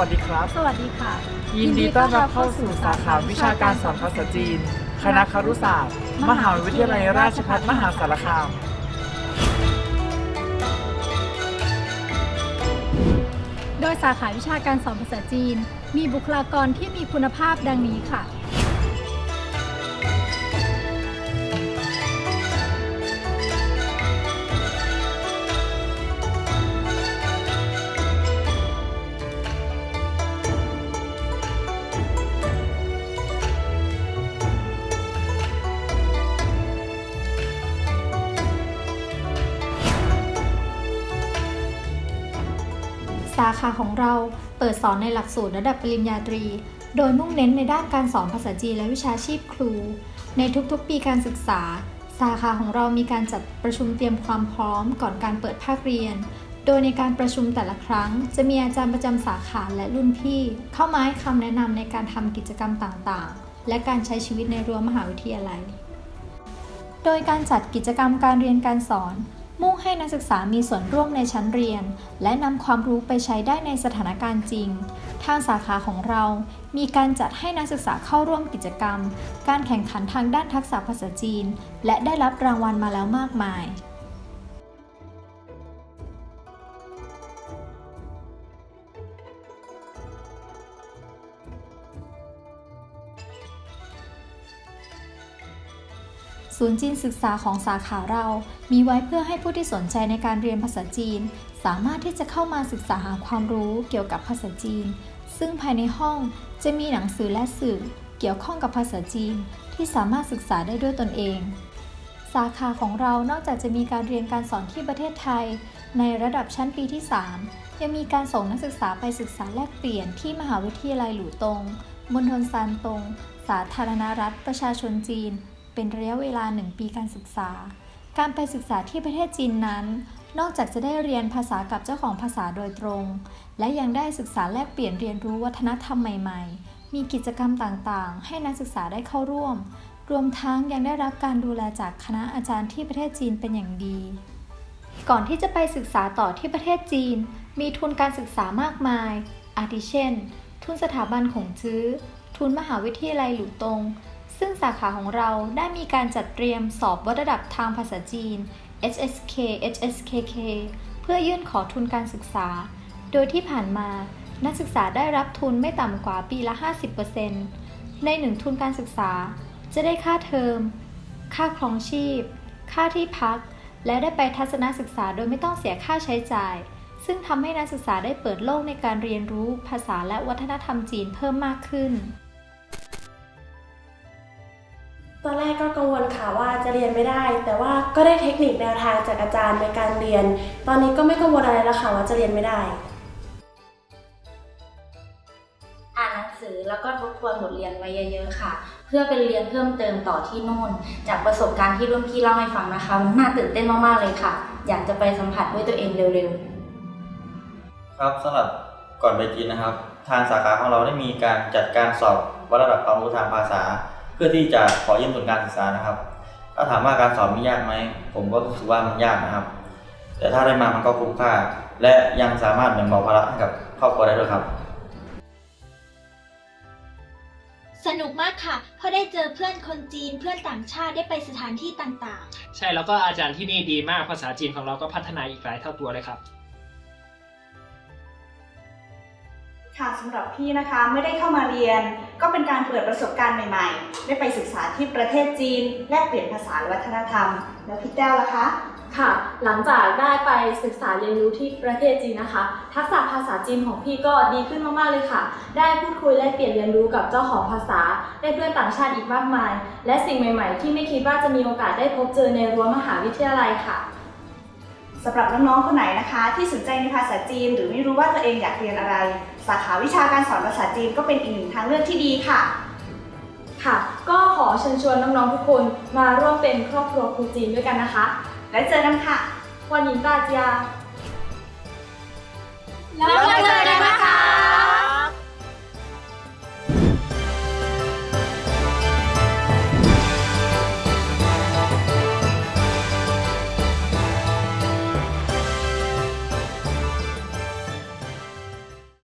สวัสดีค่ะ ยินดีต้อนรับเข้าสู่สาขาวิชาการสอนภาษาจีน คณะครุศาสตร์ มหาวิทยาลัยราชภัฏมหาสารคาม โดยสาขาวิชาการสอนภาษาจีน มีบุคลากรที่มีคุณภาพดังนี้ค่ะ สาขาของเราเปิดสอนในหลักสูตรระดับปริญญาตรี โดยมุ่งเน้นในด้านการสอนภาษาจีนและวิชาชีพครู ในทุกๆปีการศึกษา สาขาของเรามีการจัดประชุมเตรียมความพร้อมก่อนการเปิดภาคเรียน โดยในการประชุมแต่ละครั้ง จะมีอาจารย์ประจำสาขาและรุ่นพี่ เข้ามาให้คำแนะนำในการทำกิจกรรมต่างๆ และการใช้ชีวิตในรั้วมหาวิทยาลัย โดยการจัดกิจกรรมการเรียนการสอน มุ่งให้นักศึกษามีส่วนร่วมในชั้นเรียน และนำความรู้ไปใช้ได้ในสถานการณ์จริง ทางสาขาของเรา มีการจัดให้นักศึกษาเข้าร่วมกิจกรรม การแข่งขันทางด้านทักษะภาษาจีน และได้รับรางวัลมาแล้วมากมาย ศูนย์จีนศึกษาของสาขาเรา มีไว้เพื่อให้ผู้ที่สนใจในการเรียนภาษาจีน สามารถที่จะเข้ามาศึกษาหาความรู้เกี่ยวกับภาษาจีน ซึ่งภายในห้องจะมีหนังสือและสื่อเกี่ยวข้องกับภาษาจีน ที่สามารถศึกษาได้ด้วยตนเอง สาขาของเรานอกจากจะมีการเรียนการสอนที่ประเทศไทย ในระดับชั้นปีที่ 3 ยังมีการส่งนักศึกษาไปศึกษาแลกเปลี่ยนที่มหาวิทยาลัยหลู่ตงมณฑลซานตง สาธารณรัฐประชาชนจีน เป็นระยะเวลา 1 ปีการศึกษา การไปศึกษาที่ประเทศจีนนั้น นอกจากจะได้เรียนภาษากับเจ้าของภาษาโดยตรง และยังได้ศึกษาแลกเปลี่ยนเรียนรู้วัฒนธรรมใหม่ ๆ มีกิจกรรมต่างๆ ให้นักศึกษาได้เข้าร่วม รวมทั้งยังได้รับการดูแลจากคณะอาจารย์ที่ประเทศจีนเป็นอย่างดี ก่อนที่จะไปศึกษาต่อที่ประเทศจีน มีทุนการศึกษามากมาย อาทิเช่น ทุนสถาบันของจื้อ ทุนมหาวิทยาลัยหลู่ตง ซึ่งสาขาของเราได้มีการจัดเตรียมสอบวัดระดับทางภาษาจีน HSK HSKK เพื่อยื่นขอทุนการศึกษา โดยที่ผ่านมา นักศึกษาได้รับทุนไม่ต่ำกว่าปีละ 50%ในหนึ่งทุนการศึกษา จะได้ค่าเทอม ค่าครองชีพ ค่าที่พัก และได้ไปทัศนศึกษาโดยไม่ต้องเสียค่าใช้จ่าย ซึ่งทำให้นักศึกษาได้เปิดโลกในการเรียนรู้ภาษาและวัฒนธรรมจีนเพิ่มมากขึ้น ตอนแรกก็กังวลค่ะว่าจะเรียนไม่ได้ แต่ว่าก็ได้เทคนิคแนวทางจากอาจารย์ในการเรียน ตอนนี้ก็ไม่กังวลอะไรแล้วค่ะว่าจะเรียนไม่ได้ อ่านหนังสือแล้วก็ทบทวนบทเรียนไว้เยอะๆค่ะ เพื่อเป็นเรียนเพิ่มเติมต่อที่นู่น จากประสบการณ์ที่รุ่นพี่เล่าให้ฟังนะคะมันน่าตื่นเต้นมากๆเลยค่ะ อยากจะไปสัมผัสด้วยตัวเองเร็วๆครับสำหรับก่อนไปจีนนะครับ ทางสาขาของเราได้มีการจัดการสอบวัดระดับความรู้ทางภาษาเพื่อที่จะขอยื่นทุนการศึกษานะครับ ถ้าถามว่าการสอบมียากไหม ผมก็รู้สึกว่ามันยากนะครับ แต่ถ้าได้มามันก็คุ้มค่า และยังสามารถแบ่งเบาภาระให้กับครอบครัวได้ด้วยครับ สนุกมากค่ะ เพราะได้เจอเพื่อนคนจีนเพื่อนต่างชาติได้ไปสถานที่ต่างๆ ใช่แล้วก็อาจารย์ที่นี่ดีมากภาษาจีนของเราก็พัฒนาอีกหลายเท่าตัวเลยครับ ค่ะสำหรับพี่นะคะไม่ได้เข้ามาเรียน ก็เป็นการเปิดประสบการณ์ใหม่ๆ ได้ไปศึกษาที่ประเทศจีนแลกเปลี่ยนภาษาและวัฒนธรรม แล้วพี่แก้วล่ะคะค่ะ หลังจากได้ไปศึกษาเรียนรู้ที่ประเทศจีนนะคะ ทักษะภาษาจีนของพี่ก็ดีขึ้นมาก ๆ เลยค่ะ ได้พูดคุยและเปลี่ยนเรียนรู้กับเจ้าของภาษา ได้เพื่อนต่างชาติอีกมากมาย และสิ่งใหม่ ๆ ที่ไม่คิดว่าจะมีโอกาสได้พบเจอในรั้วมหาวิทยาลัยค่ะ สำหรับน้องๆคนไหนนะคะ ที่สนใจในภาษาจีน หรือไม่รู้ว่าตัวเองอยากเรียนอะไร สาขาวิชาการสอนภาษาจีนก็เป็นอีกหนึ่งทางเลือกที่ดีค่ะ ค่ะ ก็ขอเชิญชวนน้องๆทุกคนมาร่วมเป็นครอบครัวครูจีนด้วยกันนะคะ แล้วเจอกันค่ะวันหญิงตาเจียแล้วมาเจอกัน